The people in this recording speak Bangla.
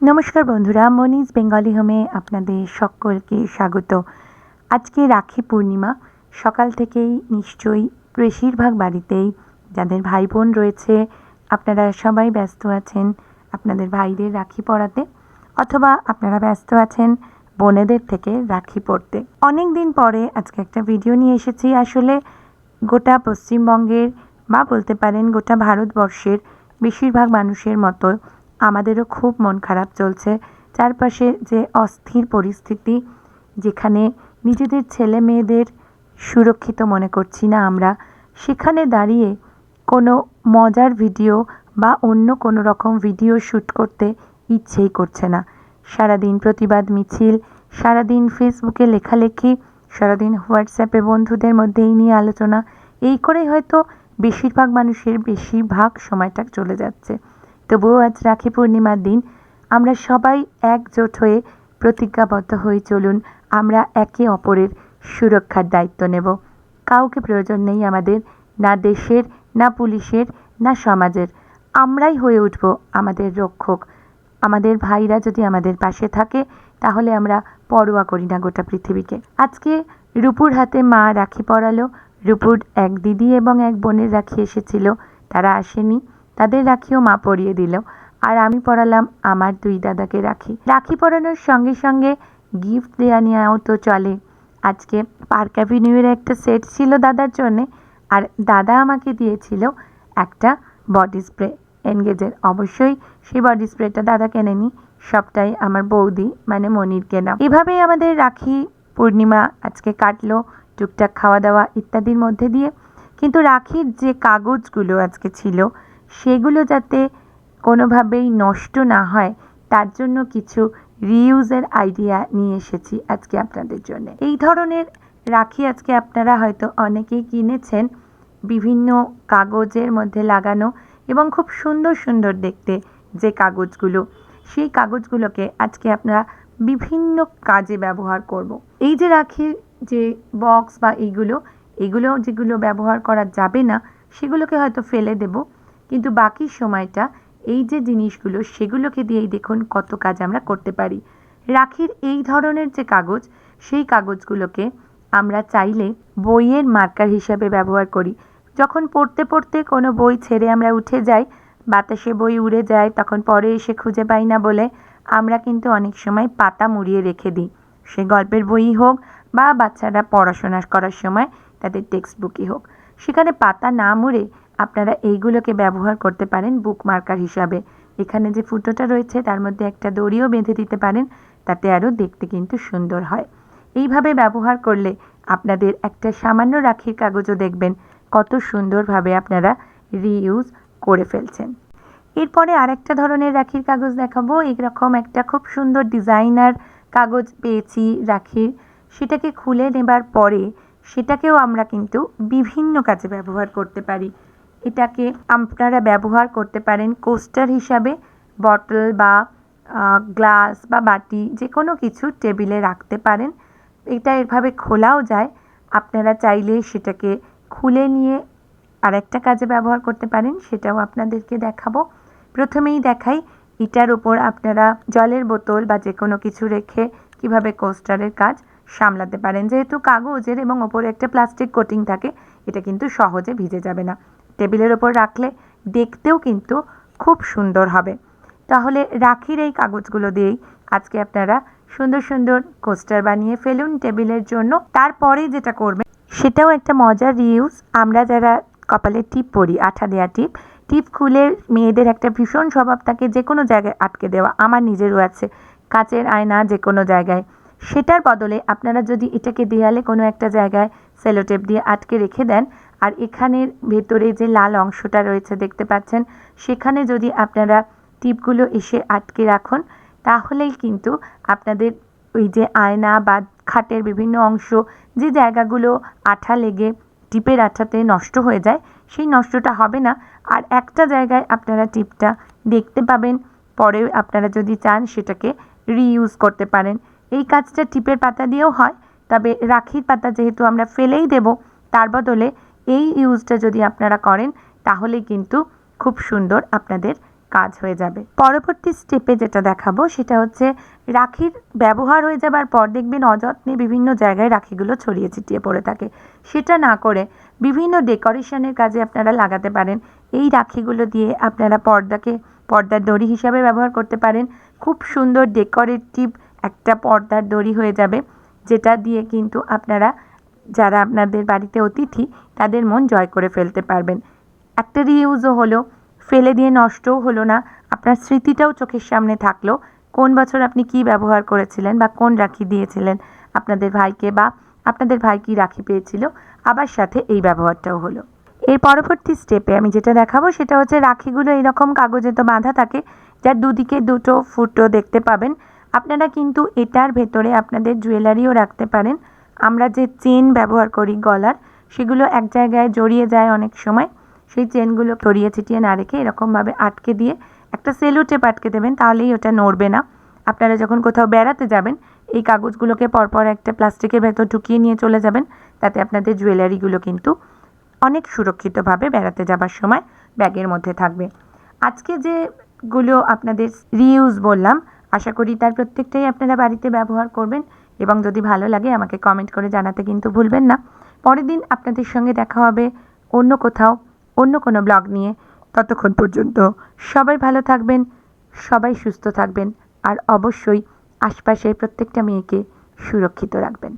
নমস্কার বন্ধুরা, মনিজ বেঙ্গলি হোমে আপনাদের সকলকে স্বাগত। আজকে রাখি পূর্ণিমা, সকাল থেকেই নিশ্চয়ই বেশিরভাগ বাড়িতেই যাদের ভাই বোন রয়েছে, আপনারা সবাই ব্যস্ত আছেন আপনাদের ভাইদের রাখি পরাতে, অথবা আপনারা ব্যস্ত আছেন বোনেদের থেকে রাখি পরতে। অনেক দিন পরে আজকে একটা ভিডিও নিয়ে এসেছি। আসলে গোটা পশ্চিমবঙ্গের বা বলতে পারেন গোটা ভারতবর্ষের বেশিরভাগ মানুষের মতো আমাদেরও খুব মন খারাপ চলছে। চারপাশে যে অস্থির পরিস্থিতি, যেখানে নিজেদের ছেলে মেয়েদের সুরক্ষিত মনে করছি না আমরা, সেখানে দাঁড়িয়ে কোনো মজার ভিডিও বা অন্য কোনো রকম ভিডিও শ্যুট করতে ইচ্ছেই করছে না। সারাদিন প্রতিবাদ মিছিল, সারাদিন ফেসবুকে লেখালেখি, সারাদিন হোয়াটসঅ্যাপে বন্ধুদের মধ্যে এই নিয়ে আলোচনা, এই করেই হয়তো বেশিরভাগ মানুষের বেশিরভাগ সময়টা চলে যাচ্ছে। তবুও আজ রাখি পূর্ণিমার দিন। আমরা সবাই একজোট হয়ে প্রতিজ্ঞাবদ্ধ হয়ে চলুন। আমরা একে অপরের সুরক্ষার দায়িত্ব নেব। কাউকে প্রয়োজন নেই আমাদের, না দেশের, না পুলিশের, না সমাজের। আমরাই হয়ে উঠব আমাদের রক্ষক। আমাদের ভাইরা যদি আমাদের পাশে থাকে, তাহলে আমরা পরোয়া করি না গোটা পৃথিবীকে। আজকে রূপুর হাতে মা রাখি পরালো। রূপুর এক দিদি এবং এক বোনের রাখি এসেছিল। তারা আসেনি। তাদের রাখিও মা পরিয়ে দিল। আর আমি পরালাম আমার দুই দাদাকে রাখি। রাখি পরানোর সঙ্গে সঙ্গে গিফট দেওয়া নেওয়াও তো চলে। আজকে পার্ক অ্যাভিনিউয়ের একটা সেট ছিল দাদার জন্যে, আর দাদা আমাকে দিয়েছিল একটা বডি স্প্রে এনগেজের অবশ্যই সেই বডি স্প্রেটা দাদা কেনেনি সবটাই আমার বৌদি মানে মনির কেনা। এভাবেই আমাদের রাখি পূর্ণিমা আজকে কাটলো, টুকটাক খাওয়া দাওয়া ইত্যাদির মধ্যে দিয়ে। কিন্তু রাখির যে কাগজগুলো আজকে ছিল সেগুলো যাতে কোনোভাবেই নষ্ট না হয়, তার জন্য কিছু রিউজের আইডিয়া নিয়ে এসেছি আজকে আপনাদের জন্য এই ধরনের রাখি আজকে আপনারা হয়তো অনেকেই কিনেছেন, বিভিন্ন কাগজের মধ্যে লাগানো এবং খুব সুন্দর সুন্দর দেখতে যে কাগজগুলো, সেই কাগজগুলোকে আজকে আপনারা বিভিন্ন কাজে ব্যবহার করব। এই যে রাখির যে বক্স বা এইগুলো এগুলো যেগুলো ব্যবহার করা যাবে না, সেগুলোকে হয়তো ফেলে দেব কিন্তু বাকি সময়টা এই যে জিনিসগুলো, সেগুলোকে দিয়েই দেখুন কত কাজ আমরা করতে পারি। রাখির এই ধরনের যে কাগজ, সেই কাগজগুলোকে আমরা চাইলে বইয়ের মার্কার হিসাবে ব্যবহার করি। যখন পড়তে পড়তে কোনো বই ছেড়ে আমরা উঠে যাই, বাতাসে বই উড়ে যায়, তখন পরে এসে খুঁজে পাই না বলে আমরা কিন্তু অনেক সময় পাতা মুড়িয়ে রেখে দিই। সে গল্পের বই হোক বা বাচ্চারা পড়াশোনা করার সময় তাদের টেক্সট বুকই হোক। সেখানে পাতা না মুড়ে আপনারা এইগুলোকে ব্যবহার করতে পারেন বুক মার্কার হিসাবে। এখানে যে ফুটোটা রয়েছে, তার মধ্যে একটা দড়িও বেঁধে দিতে পারেন, তাতে আরও দেখতে কিন্তু সুন্দর হয়। এইভাবে ব্যবহার করলে আপনাদের একটা সামান্য রাখির কাগজও দেখবেন, কত সুন্দরভাবে আপনারা রিইউজ করে ফেলছেন। এরপরে আরেকটা ধরনের রাখির কাগজ দেখাবো। এরকম একটা খুব সুন্দর ডিজাইনার কাগজ পেয়েছি রাখির। সেটাকে খুলে নেবার পরে সেটাকেও আমরা কিন্তু বিভিন্ন কাজে ব্যবহার করতে পারি। এটাকে আপনারা ব্যবহার করতে পারেন কোস্টার হিসাবে বটল বা গ্লাস বা বাটি যে কোনো কিছু টেবিলে রাখতে পারেন। এটা এভাবে খোলাও যায়। আপনারা চাইলে সেটাকে খুলে নিয়ে আরেকটা কাজে ব্যবহার করতে পারেন, সেটাও আপনাদেরকে দেখাবো। প্রথমেই দেখাই, এটার ওপর আপনারা জলের বোতল বা যে কোনো কিছু রেখে কীভাবে কোস্টারের কাজ সামলাতে পারেন। যেহেতু কাগজের এবং ওপরে একটা প্লাস্টিক কোটিং থাকে, এটা কিন্তু সহজে ভিজে যাবে না। টেবিলের ওপর রাখলে দেখতেও কিন্তু খুব সুন্দর হবে। তাহলে রাখির এই কাগজগুলো দিয়েই আজকে আপনারা সুন্দর সুন্দর কোস্টার বানিয়ে ফেলুন টেবিলের জন্য। তারপরে যেটা করবেন, সেটাও একটা মজার রিউজ। আমরা যারা কপালে টিপ পরি, আঠা দেওয়া টিপ টিপ খুলে মেয়েদের একটা ভীষণ স্বভাব থাকে, যে কোনো জায়গায় আটকে দেওয়া। আমার নিজেরও আছে, কাচের আয়না যে কোনো জায়গায়। সেটার বদলে আপনারা যদি এটাকে দেয়ালে কোনো একটা জায়গায় সেলোটেপ দিয়ে আটকে রেখে দেন আর এখানের ভেতরে যে লাল অংশটা রয়েছে দেখতে পাচ্ছেন, সেখানে যদি আপনারা টিপগুলো এসে আটকে রাখুন, তাহলেই কিন্তু আপনাদের ওই যে আয়না বা খাটের বিভিন্ন অংশ, যে জায়গাগুলো আঠা লেগে টিপের আঠাতে নষ্ট হয়ে যায়, সেই নষ্টটা হবে না। আর একটা জায়গায় আপনারা টিপটা দেখতে পাবেন পরে আপনারা যদি চান সেটাকে রিইউজ করতে পারেন। এই কাজটা টিপের পাতা দিয়েও হয়, তবে রাখির পাতা যেহেতু আমরা ফেলেই দেব, তার বদলে এই ইউজটা যদি আপনারা করেন, তাহলে কিন্তু খুব সুন্দর আপনাদের কাজ হয়ে যাবে। পরবর্তী স্টেপে যেটা দেখাবো, সেটা হচ্ছে রাখির ব্যবহার হয়ে যাবার পর দেখবেন অযত্নে বিভিন্ন জায়গায় রাখিগুলো ছড়িয়ে ছিটিয়ে পড়ে থাকে। সেটা না করে বিভিন্ন ডেকোরেশনের কাজে আপনারা লাগাতে পারেন। এই রাখিগুলো দিয়ে আপনারা পর্দাকে, পর্দার দড়ি হিসাবে ব্যবহার করতে পারেন। খুব সুন্দর ডেকোরেটিভ একটা পর্দার দড়ি হয়ে যাবে, যেটা দিয়ে কিন্তু আপনারা যারা আপনাদের বাড়িতে অতিথি, তাদের মন জয় করে ফেলতে পারবেন। একটা রিইউজও হলো, ফেলে দিয়ে নষ্টও হলো না। আপনার স্মৃতিটাও চোখের সামনে থাকল। কোন বছর আপনি কি ব্যবহার করেছিলেন বা কোন রাখি দিয়েছিলেন আপনাদের ভাইকে বা আপনাদের ভাই কি রাখি পেয়েছিল? আবার সাথে এই ব্যবহারটাও হলো। এর পরবর্তী স্টেপে আমি যেটা দেখাবো, সেটা হচ্ছে রাখিগুলো এরকম কাগজে তো বাঁধা থাকে, যার দুদিকে দুটো ফুটো দেখতে পাবেন। আপনারা কিন্তু এটার ভেতরে আপনাদের জুয়েলারিও রাখতে পারেন। আমরা যে চেন ব্যবহার করি গলার, সেগুলো এক জায়গায় জড়িয়ে যায় অনেক সময়। সেই চেনগুলো ছড়িয়ে ছিটিয়ে না রেখে এরকমভাবে আটকে দিয়ে একটা সেলো টেপ আটকে দেবেন, তাহলেই ওটা নড়বে না। আপনারা যখন কোথাও বেড়াতে যাবেন, এই কাগজগুলোকে পরপর একটা প্লাস্টিকের ভেতর ঢুকিয়ে নিয়ে চলে যাবেন। তাতে আপনাদের জুয়েলারিগুলো কিন্তু অনেক সুরক্ষিতভাবে বেড়াতে যাবার সময় ব্যাগের মধ্যে থাকবে। আজকে যেগুলো আপনাদের রিইউজ বললাম, আশা করি তার প্রত্যেকটাই আপনারা বাড়িতে ব্যবহার করবেন। এবং যদি ভালো লাগে আমাকে কমেন্ট করে জানাতে কিন্তু ভুলবেন না। পরের দিন আপনাদের সঙ্গে দেখা হবে অন্য কোথাও, অন্য কোনো ব্লগ নিয়ে। ততক্ষণ পর্যন্ত সবাই ভালো থাকবেন, সবাই সুস্থ থাকবেন, আর অবশ্যই আশপাশের প্রত্যেকটা মেয়েকে সুরক্ষিত রাখবেন।